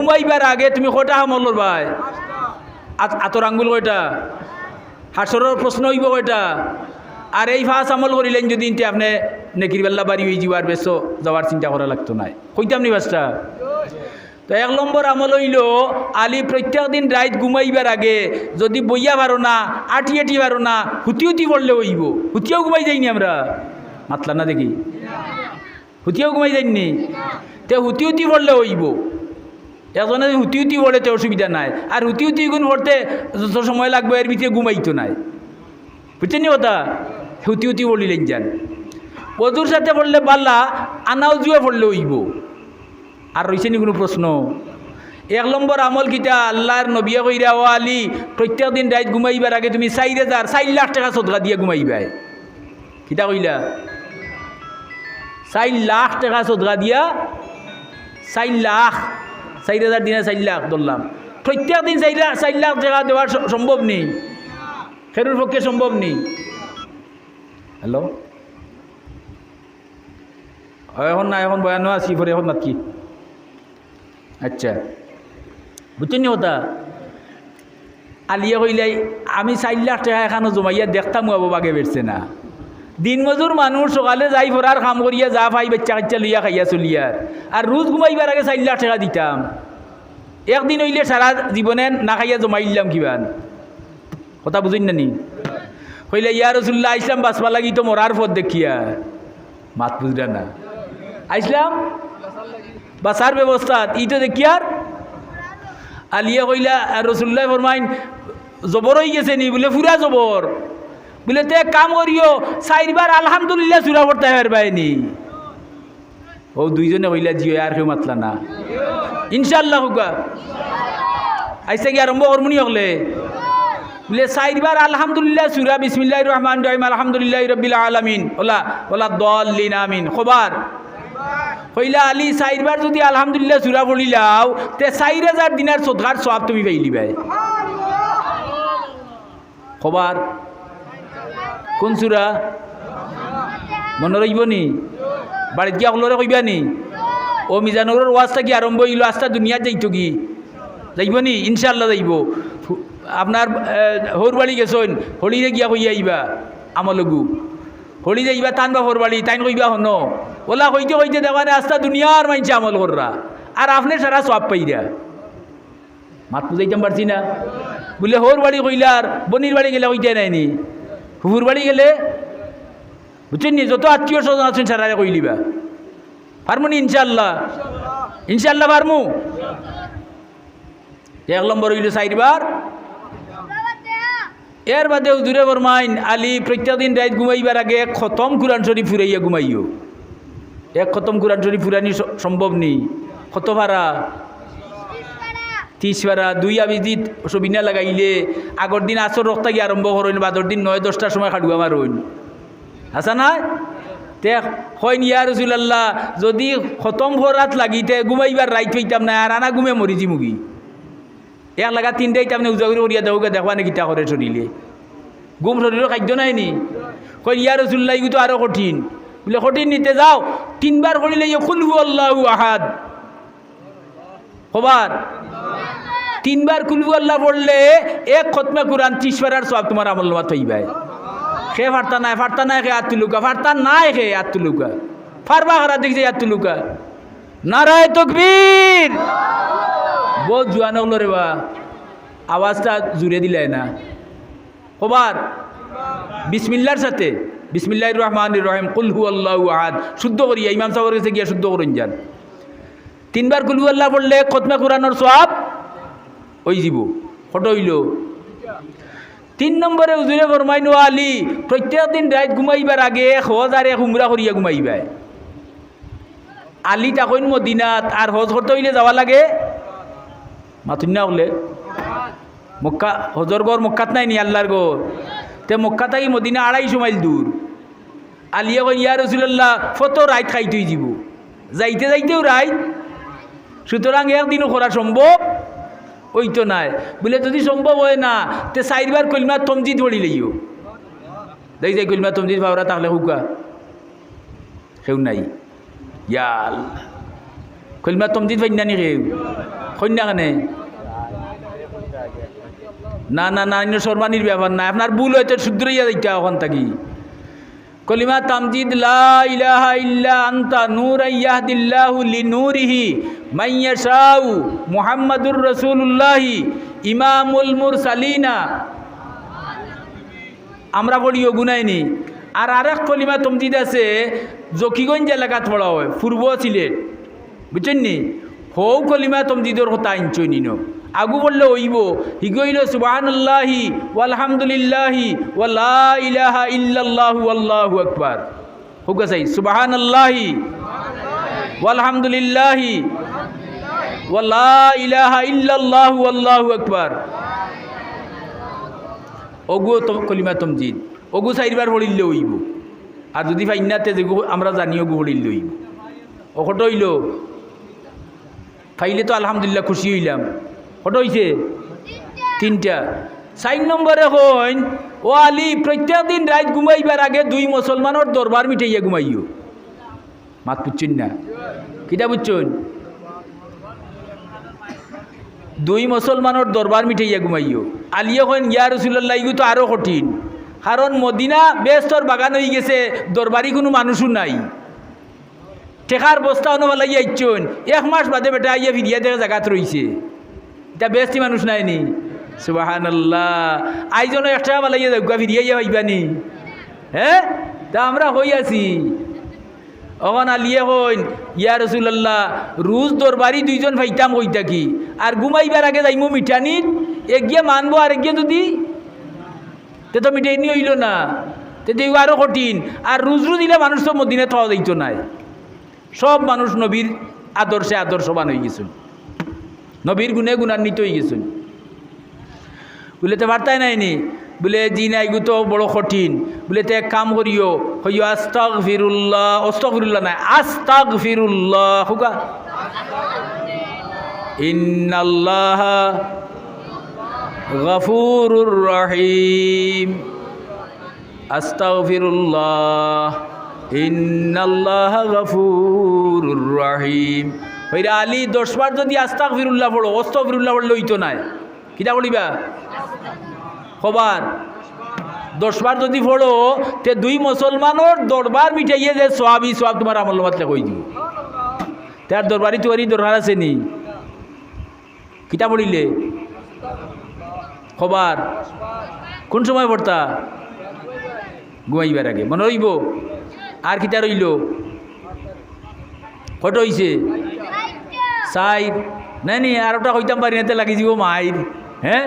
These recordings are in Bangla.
ঘুমাইবার আগে তুমি কয়টা আমল ভাই আতর আঙ্গুল কয়টা? হাসরের প্রশ্ন হইব কয়টা? আর এই ফাঁস আমল করিলেন যদি ইনতে আপনি নেকির বেল্লা বাড়ি হয়ে যাওয়ার বেশ যাওয়ার চিন্তা করা লাগতো নাই। কইতাম নি বাসটা? তো এক নম্বর আমল হইল, আলি প্রত্যেক দিন রাত ঘুমাইবার আগে যদি বইয়া পারো না আটি আটি পারো না, হুতি হুতি পড়লে হইব। হুতিও ঘুমাই যাইনি আমরা। মাতলা না দেখি? হুতিও ঘুমাই যাইনি? তে হুতি হুতি পড়লে হইব। এজনে হুতি হুতি পড়ে তো অসুবিধা নাই। আর হুতি হুতি গুণ পড়তে যত সময় লাগবে এর ভিতরে ঘুমাইতো নাই। বুঝছেন কথা? হুতি হুতি পড়িলেন যান। অজুর সাথে পড়লে পাল্লা আনাও জুয়ে পড়লে হইব আর রয়েছে নি কোনো প্রশ্ন এক নম্বর আমল কিটা আল্লাহর নবিয়া কইরা ও আলী প্রত্যেক দিন রাত ঘুমাইবার আগে তুমি চার হাজার চার লাখ টাকা সদকা দিয়ে ঘুমাইবাই। কিতা কইলা? চার লাখ টাকা সদকা দিয়া চার লাখ চার হাজার দিনে চার লাখ ধরলাম। প্রত্যেক দিন চার লাখ চার লাখ টাকা দেওয়ার সম্ভব নেই। খেরুর পক্ষে সম্ভব নেই। হ্যালো? এখন না, এখন বয়ানো আছি, পরে এখন নাকি আচ্ছা। বুঝছেন ওটা আলিয়া কইলাই আমি চার লাখ টাকা এখানে জমাইয়া দেখতাম বাগে বেরছে না। দিন মজুর মানুষ সকালে যাই ফরার কাম করিয়া যা ভাই বাচ্চা কাচ্চা লইয়া খাইয়া চলিয়ার আর রোজ ঘুমাইবার আগে চার লাখ টাকা দিতাম। একদিন হইলে সারা জীবনে না খাইয়া জমাই দিলাম কিবান। কথা বুঝুন না নি? হইলে ইয়া রসুল্লাহ আইসলাম বাঁচবা লাগি তো মরার পথ দেখিয়া। মাত বুঝরা না। আইসলাম? বাসার ব্যবস্থা, ই তো দেখিয়ার আলিয়া কইলা রসুল্লাহ ফরমাইন, জবর হয়ে গেছে নি? বলে, ফুরা জবর। বলে তে কাম করিও। চারবার আলহামদুলিল্লাহ চূড়া করতে পারবাইনি ও, দুইজনে কইলা, জিও, আর কেউ মাতলা না। ইনশাল্লাহ হুকা। আইসা কি আরম্ভ করমুনি হলে বলে চারবার আলহামদুলিল্লাহ সুরা বিসমিল্লাহ রহমান রহিম, আলহামদুলিল্লাহ রবিল আলমিন। ওলা ওলা দলিন আমিন। খবর। কইলা, আলী চারবার যদি আলহামদুলিল্লাহ সুরা পড়িলাও তে চার হাজার দিনার সদকার সব তুমি পাইলি ভাই। খবর। কোন সুরা মনে রইব নি? বাড়িত গিয়া সকলরে কইবা নি? ও মিজানগরের ওয়াজটা কি আরম্ভ হইল, আস্তা দুনিয়াত যাইতো কি? যাইব নি? ইনশাল্লাহ যাইব। আপনার হৌর বাড়ি গেছন হলিরে গিয়া কইয়া আইবা, আমলগু। হলি যাইবা টান বা বাড়ি তাইন কইবা হন ওলা কইতে কইতে দেওয়ানে আস্তা দুনিয়ার মাইনছে আমল কররা আর আপনি সারা সব পাইরা মাত বুঝাইতাম পারছি না। বলে হোর বাড়ি কইলার বনির বাড়ি গেলে কইতে নাইনি হুহুর বাড়ি গেলে বুঝছেন নি? যত আত্মীয় স্বজন আছেন সারারে কইলিবা পারমু নি ইনশাল্লাহ ইনশাল্লাহ পারমু? এক নম্বর হইল চারবার এর বাদে হুজুরে ফরমাইন, আলী প্রত্যেক দিন রাত ঘুমাইবার আগে এক খতম কোরআন শরীফ ফুরাইয়া ঘুমাইও। এক খতম কোরআন শরীফ ফুরানি সম্ভব নেই। কত ভাড়া ভাড়া দুই আবিজিত সবিনা লাগাইলে আগর দিন আসর রক্তা গিয়ে আরম্ভ করইন বাদর দিন নয় দশটার সময় খাডুয়া মারইন আসা না তে হইন ইয়া রসুলাল্লাহ যদি খতম ভরাত লাগিতে ঘুমাইবার রাইত হইতাম না আর আনা ঘুমে মরিছি মুগি। এক লাগা তিনটাই তাৰমানে উজাগৰি করিয়া দেওগে দেখবা নে কিতা করে গুম শরীরের খাদ্য নাই নি? কই ইয়া রসুল্লাহ ইগু তো আরও কঠিন। বলে, কঠিন নিতে যাও তিনবার করিলে কুল হু আল্লাহ আহাদ। কবার তিনবার কুলহু আল্লাহ পড়লে এক খতমে কোরআন, ত্রিশ পারার সব তোমার আমল নামা থইবাই সে ফার্তা নাই ফার্তা নাই খে আত্মুলুকা ফার্তা নাই খে আত্মুলুকা ফারবা হারা দেখছে আত্মুলুকা নারায় তকবীর! বহুত জোয়ান হলো রে বা, আওয়াজটা জুড়ে দিলে না। কবার বিসমিল্লার সাথে বিসমিল্লাহ রহমান রহিম কুলহু আল্লাহ আহাদ। শুদ্ধ করিয়া, ইমাম সাহর কাছে গিয়া শুদ্ধ করুন যান। তিনবার কুলহু আল্লাহ পড়লে খতমে কোরআনোর সব ওই ফটো হইল। তিন নম্বরে উজুরে ফরমাইন আলী, প্রত্যেক দিন রাত ঘুমাইবার আগে হজ আর এক করিয়া ঘুমাইবাই। আলী তাকইন মদিনাত, আর হজ করতে হইলে যাওয়া লাগে? মাতুন না হলে মক্কা, হজর গড় মক্কাত নাই নি আল্লাহর গড়? তে মক্কা থাকি মদিনা আড়াইশো মাইল দূর। আলিয়া কই ইয়া রসুল্লাহ ফত রাইত খাইতেই যাব যাইতে যাইতেও রাইত। সুতরাং একদিনও করা সম্ভব ওই তো নাই। বলে যদি সম্ভব হয় না, তে চারবার কলমা তমজিদ পড়ি লইও দেখ যাই কলমা তমজিদ ভাবরা তাহলে হুকা সেও নাই। ইয়াল। কলিমা তমজিদ ফাইনা নি কেউ কন্যা কেনে? না না না সর্বানির ব্যাপার না আপনার ভুল হয়তো শুদ্ধ হইয়া যাইতা ওখান থাকি। কলিমা তামজিদ, লা ইলাহা ইল্লা আনতা নূর ইয়াহদিল্লাহু লিনূরিহি মান ইয়াশাউ মুহাম্মাদুর রাসূলুল্লাহি ইমামুল মুরসালিনা। আমরা পড়ি গুনাইনি আর আরেক কলিমা তমজিদ আছে, জকিগঞ্জ এলাকাত পড়া হয়, পূর্ব সিলেট। বুঝছেন নি? হৌ কলিমা তমজিদর কথা আনছই নিন। আগু বললে ওইব। হিগইল সুবাহান্লাহি আলহামদুলিল্লাহি ওয়ালা ইলাহা ইল্লাল্লাহু আকবার। হোক সাই সুবাহান আল্লাহি আলহামদুলিল্লাহি ওয়ালা ইলাহা ইল্লাল্লাহু আল্লাহু আকবার। অগু কলিমা তমজিদ। অগু চারিবার পড়িলে হইব আর যদি ফাইনাতে যেগু আমরা জানি অগু পড়িলে হইব অকট ফাইলে তো আলহামদুলিল্লাহ খুশি হইলাম। কত হইছে? তিনটা। চার নম্বরে হইন, ও আলি, প্রত্যেক দিন রাত ঘুমাইবার আগে দুই মুসলমানের দরবার মিঠাইয়া ঘুমাইও। মাত বুঝছেন না? কিটা বুঝছেন? দুই মুসলমানের দরবার মিঠাইয়া ঘুমাইও। আলিয়া কইন ইয়া রসুল্লাহ তো আরও কঠিন। কারণ মদিনা বেস্তর বাগান হয়ে গেছে, দরবারি কোনো মানুষও নাই। টেকার বস্তা অনুবালাই আইচন এক মাস বাদে বেটা আইয়া ফিরিয়া দেখা জায়গাত রইছে। এটা বেস্তি মানুষ নাই নি সুবাহান আল্লাহ আইজন একটা বালাইয়া দেখা ফিরিয়া ইয়া পাইবানি হ্যাঁ? তা আমরা হই আছি। অকন আলিয়ে হইন ইয়া রসুল্লাহ রুজ দরবারি দুইজন ফাইতাম কই থাকি। আর ঘুমাইবার আগে যাইমো মিঠানিত একগিয়ে মানবো আর একগিয়ে যদি তে তো মিঠাইনি হইল না। তে তো আরও কঠিন। আর রুজ রুজ দিলে মানুষ তো মদিনে খাওয়া যাইতো নাই। সব মানুষ নবীর আদর্শে আদর্শবান হয়ে গেছেন নবীর গুণে গুণান্বিত হয়ে গেছেন। বলে তো বার্তাই নাইনি বলে, জি নাই গু তো, বড় কঠিন। বলে তো এক কাম করিও হইও আস্তাক ফিরুল্লাহ অস্তক ফিরুল্লাহ নাই আস্তাক ফিরুল্লাহ হুকা। ইন্নাল্লাহ গফুরুর রহিম। আস্তাগফিরুল্লাহ। ইন্নাল্লাহ গফুরুর রহিম। হইরা আলী দশবার যদি আস্তাগফিরুল্লাহ পড়ো, অস্তগফিরুল্লাহ পড়লে হইতো নাই। কিটা বলিবা? খবর দশবার যদি পড়ো, তে দুই মুসলমানের দরবার মিটাইয়ে যে সোয়াবি, সোয়াব তোমার আমল মাতলে কই দিব? তার দরবারি তোয়ারি দরকার আছে নি? কিতা পড়িলে খবর কোন সময় পড়তা? ঘুমাইবার আগে। মনে রইব? আর কিতা রইল? কত হইছে? সাইড নাই নি আর ওটা কইতাম পারি না লাগি যাব মাইর হ্যাঁ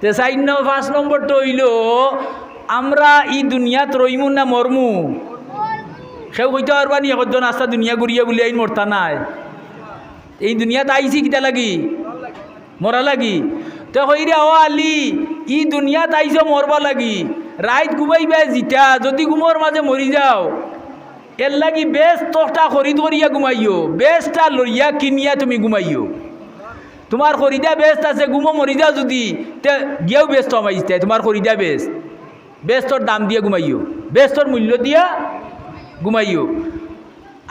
তে সাইড ন পাঁচ নম্বরটা হইল, আমরা ই দুনিয়াত রইমু না মরমু সেও কইতে পারবা নি একজন আস্তা দুনিয়া ঘুরিয়া বলি আইন মরতা নাই। এই দুনিয়াত আইছি কিতা লাগি? মরা লাগি? তো হইরে ও আলি, ই দুনিয়াত আইছ মরবা লাগি। রাইত ঘুমাইবা জিতা, যদি ঘুমোর মাঝে মরি যাও এর লাগি বেশ তোটা খরিদ করিয়া ঘুমাইও বেশটা লইয়া কিনিয়া তুমি ঘুমাইও তোমার খরিদা বেস্ট আছে, ঘুমো মরি যাও যদি। তে গিয়েও ব্যস্ত আমাইতে তোমার খরিদা বেশ। বেস্তর দাম দিয়ে ঘুমাইও বেস্তর মূল্য দিয়া ঘুমাইও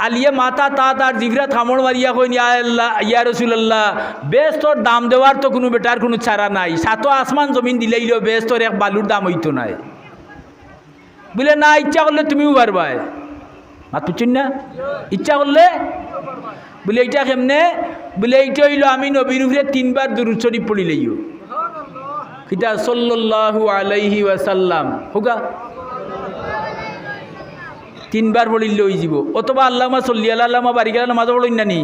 আলিয়ে মাথা তা তার জিভরা থামড় মারিয়া কইন ইয়া আল্লাহ, ইয়া রসুল্লাহ বেস্তর দাম দেওয়ার তো কোনো বেটার কোনো ছাড়া নাই। সাতো আসমান জমিন দিলেইল বেস্তর এক বালুর দাম হইতো নাই। বলে, না, ইচ্ছা করলে তুমিও পারবাই। মাত বুঝছেন না ইচ্ছা করলে? বলে এইটা কেমনে? বলে এইটা হইল আমি নবীর উপরে তিনবার দুরুদ শরীফ পড়িলেইও কিতা? সাল্লাল্লাহু আলাইহি ওয়াসাল্লাম। হোগা? তিনবার পড়িলে হয়ে যাব। অথবা আল্লামা চল্লি আল্লামা বাড়ি গেলে নামাজ পড়িন না নি?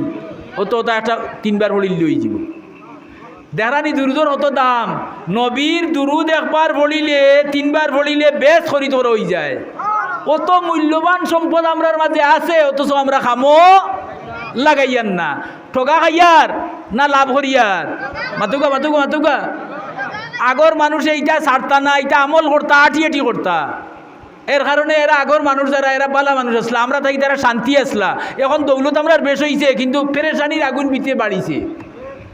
অত ওটা একটা তিনবার পড়িলে হয়ে যাব। দেখানি দুরুদর অত দাম। নবীর দুরুদ একবার পড়িলে, তিনবার পড়িলে বেশ করে হয়ে যায়। অত মূল্যবান সম্পদ আমরার মাঝে আছে, অথচ আমরা খামো? লাগাইয়ার না। ঠগা খাইয়ার না লাভ করিয়ার? মাতুকা মাতুকা মাতুকা আগর মানুষ এইটা ছাড়তা না, এইটা আমল করতা, আটি আটি করতা। এর কারণে এরা আগর মানুষ যারা এরা বালা মানুষ আসলা। আমরা থাকি তারা শান্তি আসলা। এখন দৌলত আমরা বেশ হইছে, কিন্তু পেরেশানির আগুন বিতে বাড়িছে।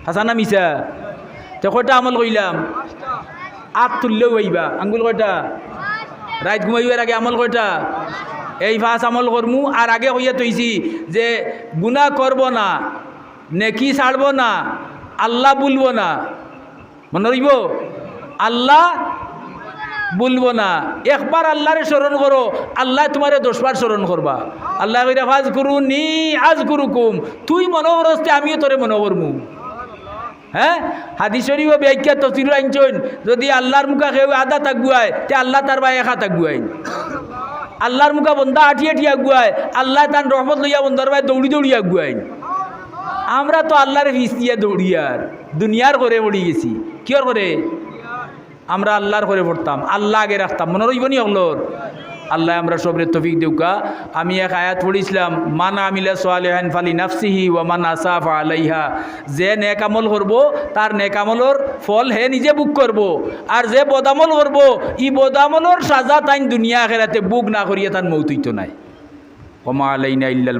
হাসানা মিশা তো কয়টা আমল কইলাম? আট তুললেও হইবা। আঙ্গুল কয়টা? রাইত ঘুমাইবার আগে আমল কয়টা এই ফাঁস আমল করমু, আর আগে হইয়া তৈছি যে গুণা করব না, নেকি ছাড়ব না, আল্লাহ বলব না। মনে রইব? আল্লাহ বলব না। একবার আল্লাহরে স্মরণ করো, আল্লাহ তোমারে দশবার স্মরণ করবা। আল্লাহ ফাজ করু নি আজ করু কুম তুই মনোহরস্তে আমিও তোরে মনোহরমু হ্যাঁ হাদিস শরীফ ব্যাখ্যা তসির আনছন। যদি আল্লাহর মুখা কেউ আদা তাগুয়ায় তে আল্লাহ তার বাই একা তাগুয়াই আল্লাহর মুখা বন্ধা আঠি আঠি আগুয়ায় আল্লাহ তার রহমত লইয়া বন্ধার বাই দৌড়ি দৌড়ি আগুয়াই আমরা তো আল্লাহর ফিস দিয়া দৌড়ি আর দুনিয়ার করে পড়ি গেছি। কিয়র করে আমরা আল্লাহর করে পড়তাম, আল্লাহ আগে রাখতাম। মনে রইব নি হলোর আল্লাহ আমরা সবরে তফিক দেউকা আমি এক আয়াত পড়িছিলাম, মান আমিলা সোয়ালেহান ফালি নাফসিহি ওয়া মান আসাফ আলাইহা। যে নেকামল করব, তার নেক আমলর ফল হে নিজে বুক করব। আর যে বদামল করব, ই বদামলর সাজা তাইন দুনিয়া আখেরাতে বুক না করিয়া তার মৌতিত নাই। কমা আলাইনা ইল্লাল